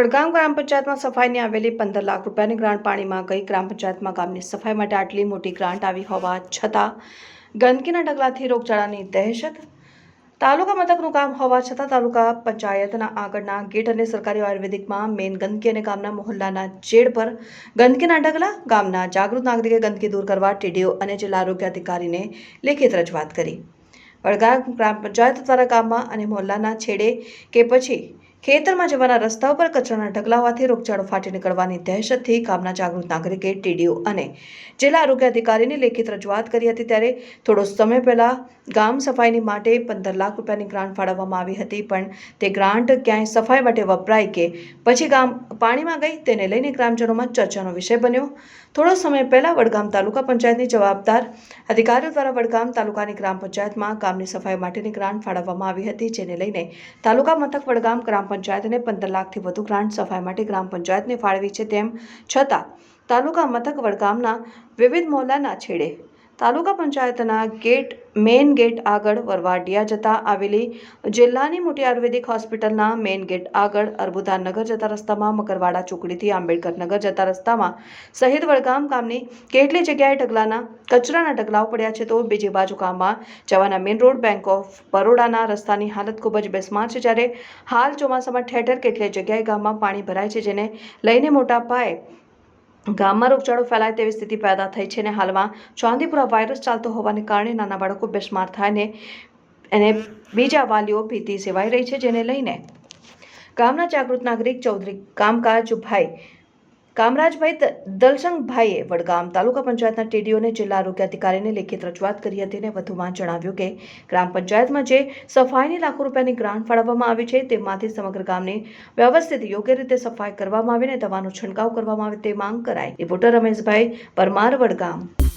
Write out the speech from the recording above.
વડગામ ગ્રામ પંચાયતમાં સફાઈની આવેલી પંદર લાખ રૂપિયાની ગ્રાન્ટ પાણીમાં ગઈ. ગ્રામ પંચાયતમાં ગામની સફાઈ માટે આટલી મોટી ગ્રાન્ટ આવી હોવા છતાં ગંદકીના ઢગલાથી રોગચાળાની દહેશત તાલુકા મથકનું કામ હોવા છતાં તાલુકા પંચાયતના આગળના ગેટ અને સરકારી આયુર્વેદિકમાં મેઇન ગંદકી અને ગામના મોહલ્લાના જેડ પર ગંદકીના ઢગલા ગામના જાગૃત નાગરિકે ગંદકી દૂર કરવા ટીડીઓ અને જિલ્લા આરોગ્ય અધિકારીને લેખિત રજૂઆત કરી. વડગામ ગ્રામ પંચાયત દ્વારા ગામમાં અને મોહલ્લાના છેડે કે પછી ખેતરમાં જવાના રસ્તા ઉપર કચરાના ઢગલા હોવાથી રોગચાળો ફાટી નીકળવાની દહેશતથી ગામના જાગૃત નાગરિકે ટીડીઓ અને જિલ્લા આરોગ્ય અધિકારીની લેખિત રજૂઆત કરી હતી ત્યારે થોડો સમય પહેલા ગામ સફાઈની માટે પંદર લાખ રૂપિયાની ગ્રાન્ટ ફાળવવામાં આવી હતી, પણ તે ગ્રાન્ટ ક્યાંય સફાઈ માટે વપરાય કે પછી ગામ પાણીમાં ગઈ તેને લઈને ગ્રામજનોમાં ચર્ચાનો વિષય બન્યો. થોડો સમય પહેલા વડગામ તાલુકા પંચાયતની જવાબદાર અધિકારીઓ દ્વારા વડગામ તાલુકાની ગ્રામ પંચાયતમાં ગામની સફાઈ માટેની ગ્રાન્ટ ફાળવવામાં આવી હતી, જેને લઈને તાલુકા મથક વડગામ ગ્રામ પંચાયતને પંદર લાખથી વધુ ગ્રાન્ટ સફાઈ માટે ગ્રામ પંચાયતને ફાળવી છે તેમ છતાં તાલુકા મથક વડગામના વિવિધ મોહલ્લાના છેડે તાલુકા પંચાયતના ગેટ, મેઇન ગેટ આગળ વરવાડિયા જતા આવેલી જિલ્લાની મોટી આયુર્વેદિક હોસ્પિટલના મેઇન ગેટ આગળ અર્બુદાનગર જતા રસ્તામાં મકરવાડા ચોકડીથી આંબેડકર નગર જતા રસ્તામાં શહીદ વડગામ ગામની કેટલી જગ્યાએ ઢગલાના, કચરાના ઢગલાઓ પડ્યા છે તો બીજી બાજુ ગામમાં જવાના મેઇન રોડ બેંક ઓફ બરોડાના રસ્તાની હાલત ખૂબ જ બેસમાર છે જ્યારે હાલ ચોમાસામાં ઠેર ઠેર કેટલીય જગ્યાએ ગામમાં પાણી ભરાય છે જેને લઈને મોટા પાયે ગામમાં રોગચાળો ફેલાય તેવી સ્થિતિ પેદા થઈ છે અને હાલમાં ચાંદીપુરા વાયરસ ચાલતો હોવાને કારણે નાના બાળકો બેસમાર થાય ને એને બીજા વાલીઓ ભીતિ સેવાઈ રહી છે, જેને લઈને ગામના જાગૃત નાગરિક ચૌધરી કામકાજભાઈ કામરાજભાઈ દલસંગભાઈએ વડગામ તાલુકા પંચાયતના ટીડીઓને જિલ્લા આરોગ્ય અધિકારીને લેખિત રજૂઆત કરી હતી અને વધુમાં જણાવ્યું કે, ગ્રામ પંચાયતમાં જે સફાઈની લાખો રૂપિયાની ગ્રાન્ટ ફાળવવામાં આવી છે, તેમાંથી સમગ્ર ગામની વ્યવસ્થિત યોગ્ય રીતે સફાઈ કરવામાં આવે અને દવાનો છંટકાવ કરવામાં આવે તે માંગ કરાય રિપોર્ટર રમેશભાઈ પરમાર, વડગામ.